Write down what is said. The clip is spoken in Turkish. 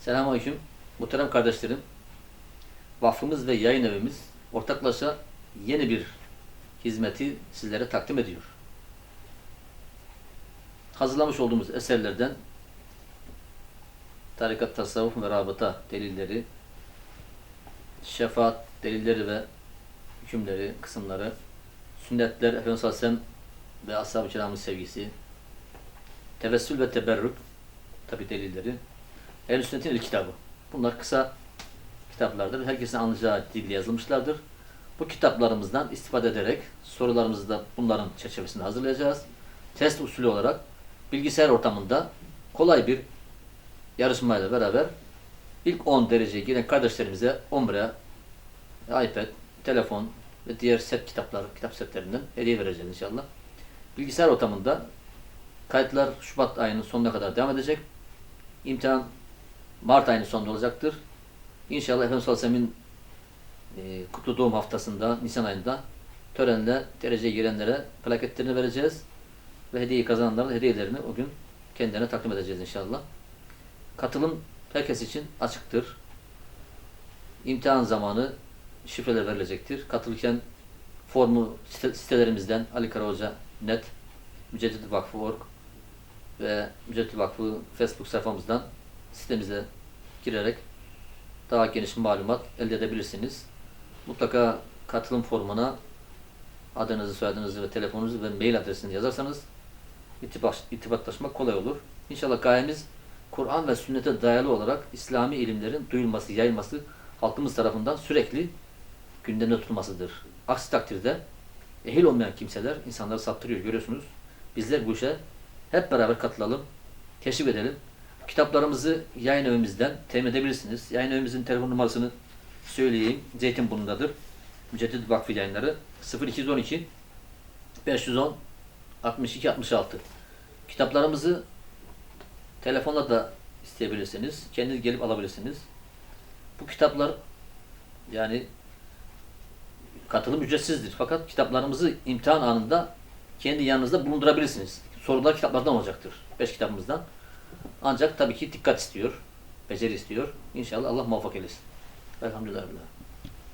Selamünaleyküm. Muhterem kardeşlerim. Vakfımız ve yayın evimiz ortaklaşa yeni bir hizmeti sizlere takdim ediyor. Hazırlamış olduğumuz eserlerden tarikat, tasavvuf ve rabıta delilleri, şefaat delilleri ve hükümleri, kısımları, sünnetler, Efendimiz Aleyhisselam ve Ashab-ı Kiram'ın sevgisi, tevessül ve teberrük, tabi delilleri, Ehl-i Sünnet'in kitabı. Bunlar kısa kitaplardır. Herkesin anlayacağı dille yazılmışlardır. Bu kitaplarımızdan istifade ederek sorularımızı da bunların çerçevesinde hazırlayacağız. Test usulü olarak bilgisayar ortamında kolay bir yarışmayla beraber ilk 10 dereceye giren kardeşlerimize Ombre, iPad, telefon ve diğer set kitaplar, kitap setlerinden hediye vereceğiz inşallah. Bilgisayar ortamında kayıtlar Şubat ayının sonuna kadar devam edecek. İmtihan Mart ayının sonunda olacaktır. İnşallah Efendimiz Aleyhisselam'ın e, kutlu doğum haftasında, Nisan ayında törenle dereceye girenlere plaketlerini vereceğiz. Ve hediyeyi kazananlara hediyelerini o gün kendilerine takdim edeceğiz inşallah. Katılım herkes için açıktır. İmtihan zamanı şifreler verilecektir. Katılırken formu site- sitelerimizden Ali Karahoca net, Müceddit Vakfı Org ve Müceddit Vakfı Facebook sayfamızdan sitemize girerek daha geniş malumat elde edebilirsiniz. Mutlaka katılım formuna adınızı, soyadınızı ve telefonunuzu ve mail adresinizi yazarsanız irtibat, irtibatlaşmak kolay olur. İnşallah gayemiz Kur'an ve sünnete dayalı olarak İslami ilimlerin duyulması, yayılması halkımız tarafından sürekli gündemde tutulmasıdır. Aksi takdirde ehil olmayan kimseler insanları saptırıyor görüyorsunuz. Bizler bu işe hep beraber katılalım, teşvik edelim. Kitaplarımızı yayın evimizden temin edebilirsiniz. Yayın evimizin telefon numarasını söyleyeyim. Zeytinburnu'ndadır. Müceddit Vakfı yayınları 0212 510 62 66. Kitaplarımızı telefonla da isteyebilirsiniz. Kendiniz gelip alabilirsiniz. Bu kitaplar yani katılım ücretsizdir. Fakat kitaplarımızı imtihan anında kendi yanınızda bulundurabilirsiniz. Sorular kitaplardan olacaktır. Beş kitabımızdan. Ancak tabii ki dikkat istiyor. Beceri istiyor. İnşallah Allah muvaffak eylesin. Elhamdülillah.